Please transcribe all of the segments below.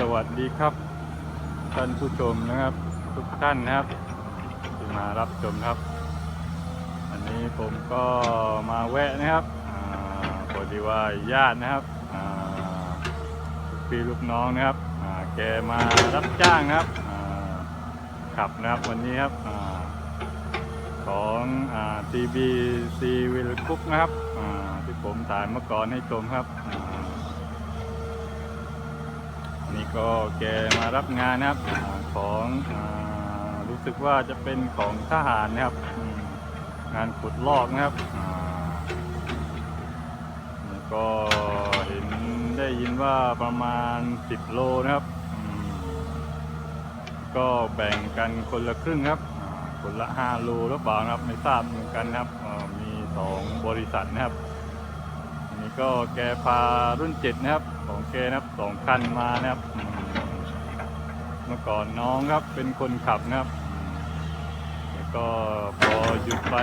สวัสดีครับท่านผู้ชมนะครับ ทุกท่านนะครับ ที่มารับชมครับ อันนี้ผมก็มาแวะนะครับอ่าพอดีว่าญาตินะครับพี่ลูกน้องนะครับแกมารับจ้างนะครับขับนะครับวันนี้ครับอของอ่า TBC วิลคุกนะครับที่ผมถ่ายเมื่อก่อนให้ชมครับ นี่ก็แกมารับงานนะครับอของอรู้สึกว่าจะเป็นของทหารนะครับ งานขุดลอกนะครับก็เห็นได้ยินว่าประมาณ 10 โลนะครับ ก็แบ่งกันคนละครึ่งครับ คนละ 5 โลหรือเปล่านะครับ ไม่ทราบเหมือนกันนะครับ มี 2 บริษัทนะครับ นี่ก็แกพารุ่นเจ็ดนะครับ ของแกนะครับสองคันมานะครับมเมื่อก่อนน้องครับเป็นคนขับนะครับ แล้วก็พอหยุดไป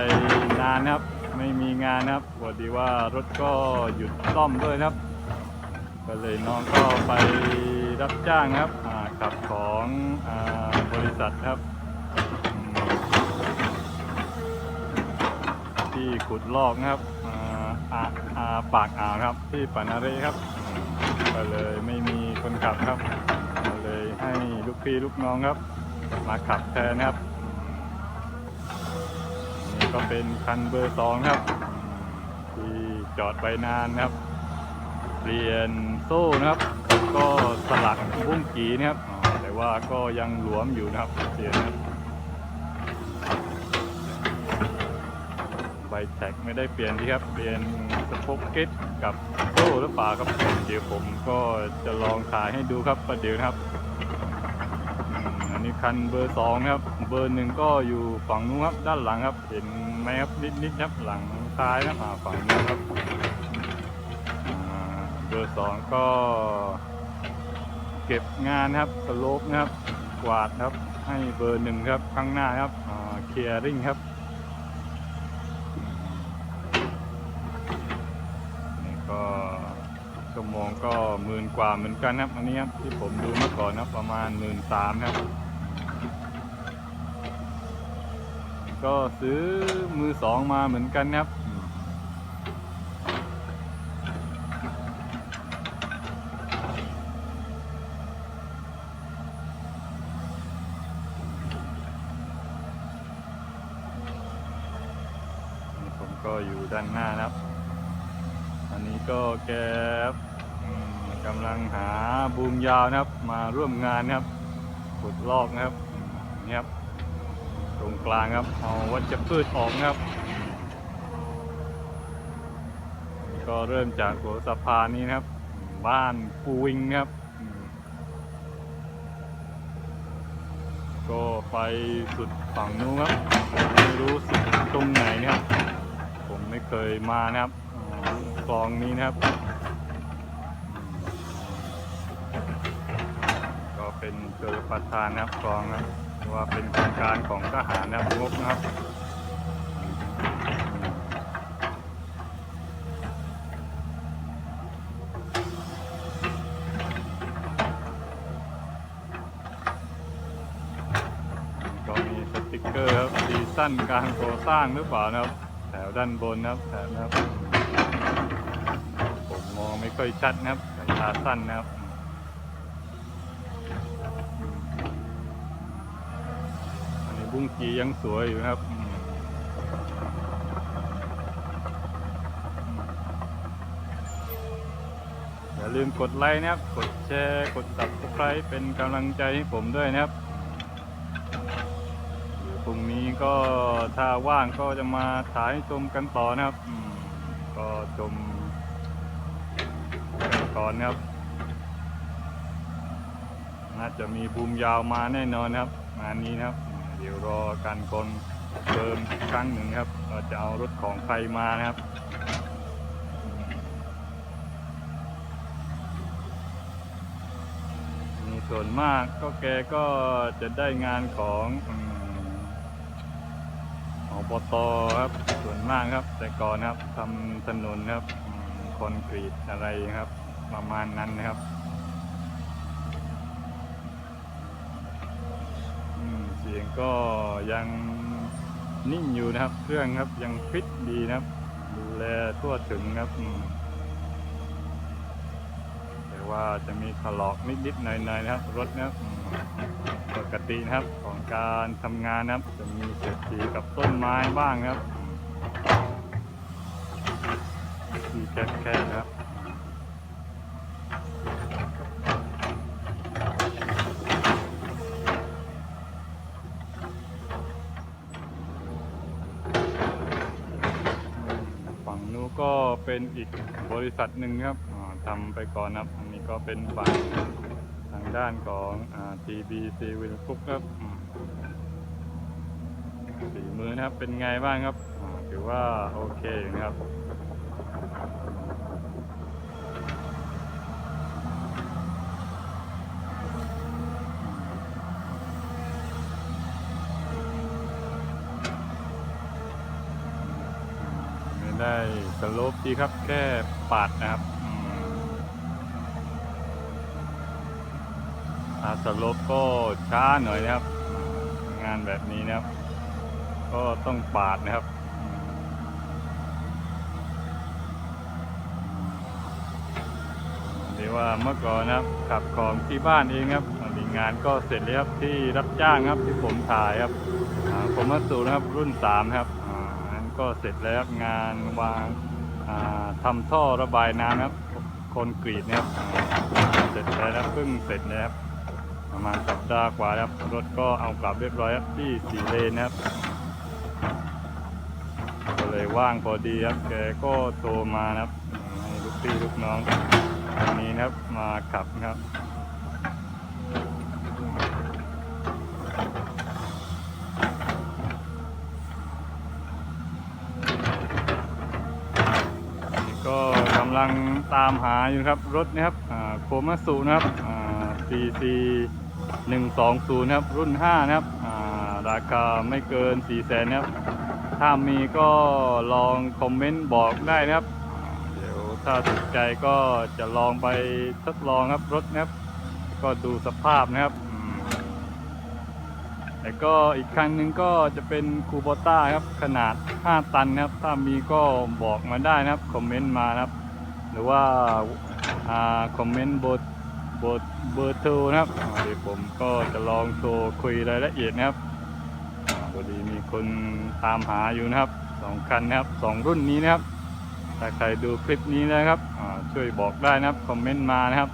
นานนะครับ ไม่มีงานนะครับพอดีว่ารถก็หยุดซ่อมด้วยนะครับ ก็เลยน้องก็ไปรับจ้างนะครับขับของอบริษัทครับที่ขุดลอกนะครับ อาอาปากอ่าวครับ ที่ปานาเรครับ ก็เลยไม่มีคนขับครับก็เลยให้ลูกพี่ลูกน้องครับ มาขับแทนครับ นี่ก็เป็นคันเบอร์สองครับ ที่จอดไปนานนะครับ เปลี่ยนโซ่นะครับ ก็สลักบุ้งกีนะครับ แต่ว่าก็ยังหลวมอยู่นะครับเปลี่ยนครับ ใบแท็กไม่ได้เปลี่ยนที่ครับ เปลี่ยนสปอกเก็ตกับโซ่หรือเปล่าครับเดี๋ยวผมก็จะลองถ่ายให้ดูครับประเดี๋ยวครับอันนี้คันเบอร์สองครับ เบอร์หนึ่งก็อยู่ฝั่งนู้นครับ ด้านหลังครับ เห็นไหมครับนิดๆครับหลังซ้ายนะครับอ่าฝั่งนู้นครับเบอร์สองก็เก็บงานครับสโลปนะครับกวาดครับให้เบอร์หนึ่งครับข้างหน้าครับเคลียร์ริงครับนี่ก็ชั่วโมง ก็หมื่นกว่าเหมือนกันครับอันนี้ครับที่ผมดูเมื่อก่อนนะประมาณหมื่นสามครับ ก็ซื้อมือสองมาเหมือนกันนะครับผมก็อยู่ด้านหน้านะครับ อันนี้ก็แก กำลังหาบูมยาวนะครับ มาร่วมงานนะครับขุดลอกนะครับนี่ครับตรงกลางครับ เอาวัชพืชออกนะครับ ก็เริ่มจากหัวสะพานนี้นะครับ บ้านปูวิงนะครับ ก็ไปสุดฝั่งนู้นครับไม่รู้สุดตรงไหนนะครับ ผมไม่เคยมานะครับคลองนี้นะครับอืมก็ เป็นเกิดประทานนะครับคลองนะว่าเป็นโครงการของทหารนะครับงบนะครับก็มีสติกเกอร์ครับซีซั่นการก่อสร้างหรือเปล่านะครับ แถวด้านบนนะครับแถวนะครับ ผมมองไม่ค่อยชัดนะครับสายตาสั้นนะครับ บุ้งกียังสวยอยู่นะครับอย่าลืมกดไลค์นะครับ กดแชร์ กด subscribe เป็นกำลังใจให้ผมด้วยนะครับพรุ่งนี้ก็ถ้าว่างก็จะมาถ่ายให้ชมกันต่อนะครับ ก็ชมก่อนนะครับ น่าจะมีบูมยาวมาแน่นอนนะครับ งานนี้นะครับ เดี๋ยวรอการกลเติมอีกครั้งหนึ่งครับ เราจะเอารถของใครมานะครับมีส่วนมากก็แกก็จะได้งานของอืมอบตครับส่วนมากครับ แต่ก่อนครับทำถนนครับคอนกรีตอะไรครับ ประมาณนั้นนะครับ อ เสียง ก็ยังนิ่งอยู่นะครับ เครื่องครับยังฟิตดีนะครับ ดูแลทั่วถึงครับแต่ว่าจะมีถลอกนิดๆหน่อยๆนะครับ รถนะครับปกตินะครับของการทำงานนะครับ จะมีเศษสีกับต้นไม้บ้างนะครับที่แคบๆนะครับ ฝั่งนู้นก็ เป็นอีกบริษัทหนึ่งครับทำไปก่อนนะครับ อันนี้ก็เป็นฝั่งทางด้านของ TBC w i l c o o ครับสีมือนะครับเป็นไงบ้างครับถือว่าโอเคอยู่นะครับ ไม่ได้สโลปดีครับ แค่ปาดนะครับอาสโลปก็ช้าหน่อยนะครับ งานแบบนี้นะครับ ก็ต้องปาดนะครับเดี๋ยวว่าเมื่อก่อนนะครับ ขับของที่บ้านเองครับอันนี้งานก็เสร็จแล้วครับที่รับจ้างครับที่ผมถ่ายครับผมมาสู่นะครับรุ่นสามครับ ก็เสร็จแล้วงานวางอ่าทำท่อระบายน้ำครับคนกรีตนะครับอ่าเสร็จแล้วนะเพิ่งเสร็จนะครับประมาณสัปดาห์กว่าครับรถก็เอากลับเรียบร้อยครับที่สีเลนนะครับก็เลยว่างพอดีครับแกก็โทรมานะครับให้ลูกพี่ลูกน้องคนนี้นะครับมาขับนะครับ ก็กำลังตามหาอยู่ครับรถนะครับโคมาสุนะครับ CC 120นะครับรุ่น 5 นะครับราคาไม่เกิน 4 0 0แสนนะครับ ถ้ามีก็ลองคอมเมนต์บอกได้นะครับ เดี๋ยวถ้าถูกใจก็จะลองไปทดลองครับรถนะครับ ก็ดูสภาพนะครับ แล้วก็อีกคันหนึ่งก็จะเป็นคูโบต้าครับขนาด 5 ตันนะครับ ถ้ามีก็บอกมาได้นะครับ คอมเมนต์มานะครับ หรือว่าอ่าคอมเมนต์บทบทเบอร์โทรนะครับเดี๋ยวผมก็จะลองโทรคุยรายละเอียดนะครับพอดีมีคนตามหาอยู่นะครับสองคันนะครับสองรุ่นนี้นะครับถ้าใครดูคลิปนี้นะครับช่วยบอกได้นะครับ คอมเมนต์มานะครับ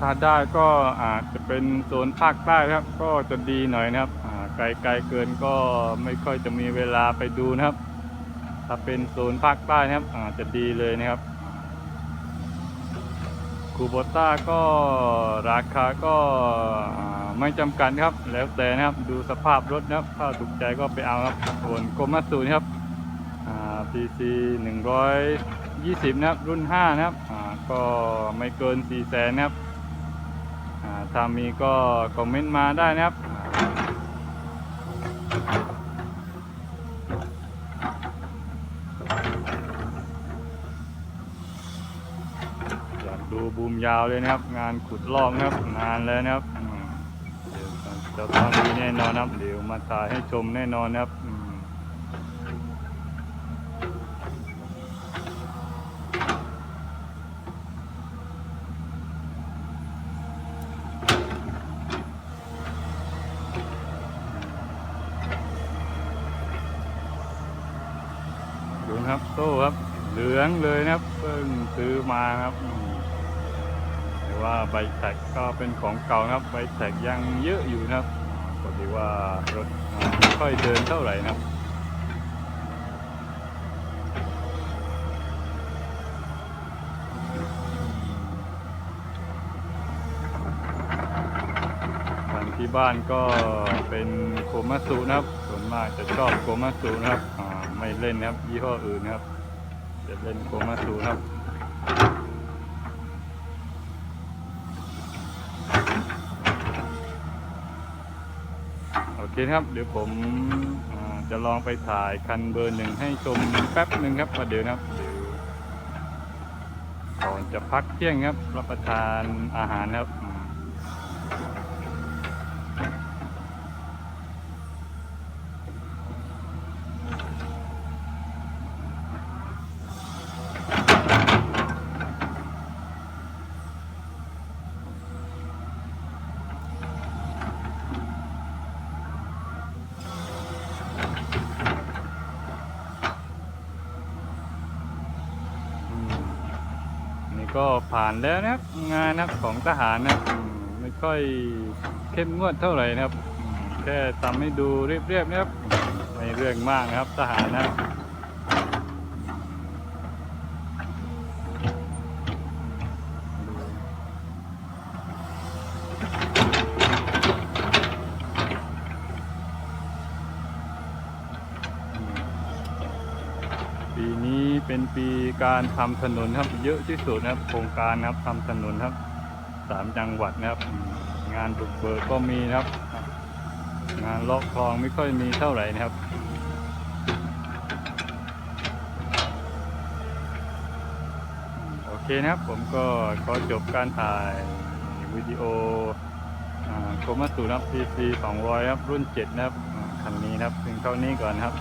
อ่าถ้าได้ก็อาจจะเป็นโซนภาคใต้ครับ ก็จะดีหน่อยนะครับไกลไกลเกินก็ไม่ค่อยจะมีเวลาไปดูนะครับ ถ้าเป็นโซนภาคใต้นะครับอาจจะดีเลยนะครับคูโบต้าก็ราคาก็ไม่จำกัดครับ แล้วแต่นะครับดูสภาพรถนะครับถ้าถูกใจก็ไปเอาครับส่วนโกมัตสุนะครับอ่า PC 120 นะครับ รุ่น 5 นะครับก็ไม่เกิน 4 แสนนะครับ ถ้ามีก็คอมเมนต์มาได้นะครับอยากดูบูมยาวเลยนะครับ งานขุดลอกนะครับ นานแล้วนะครับเดี๋ยวจะต้องมีแน่นอนนะครับ เดี๋ยวมาถ่ายให้ชมแน่นอนนะครับ ครับโซ่ครับ เหลืองเลยนะครับเพิ่งซื้อมาครับอืมแต่ว่าใบแท็กก็เป็นของเก่านะครับ ใบแท็กยังเยอะอยู่นะครับพอดีว่ารถไม่ค่อยเดินเท่าไหร่นะครับที่บ้านก็เป็นโคมาสุนะครับ ส่วนมากจะชอบโคมาสุนะครับ ไม่เล่นนะครับยี่ห้ออื่นนะครับจะเล่นโคมาสุนะครับโอเคครับ เดี๋ยวผมจะลองไปถ่ายคันเบอร์หนึ่งให้ชมแป๊บหนึ่งครับประเดี๋ยวครับเดี๋ยวก่อนจะพักเที่ยงครับ รับประทานอาหารครับ ก็ผ่านแล้วนะครับ งานนะครับของทหารนะไม่ค่อยเข้มงวดเท่าไหร่นะครับ แค่ทำให้ดูเรียบๆนะครับไม่เรื่องมากนะครับทหารนะ เป็นปีการทำถนนครับ เยอะที่สุดนะครับ โครงการนะครับทำถนนครับสามจังหวัดนะครับ งานบุกเบิกก็มีนะครับ งานลาะคลองไม่ค่อยมีเท่าไหร่นะครับโอเคนะครับผมก็ขอจบการถ่ายวิดีโอโคมัตสุนะครับ PC 200 ครับ รุ่น 7 นะครับคันนี้นะครับเพียงเท่านี้ก่อนครับ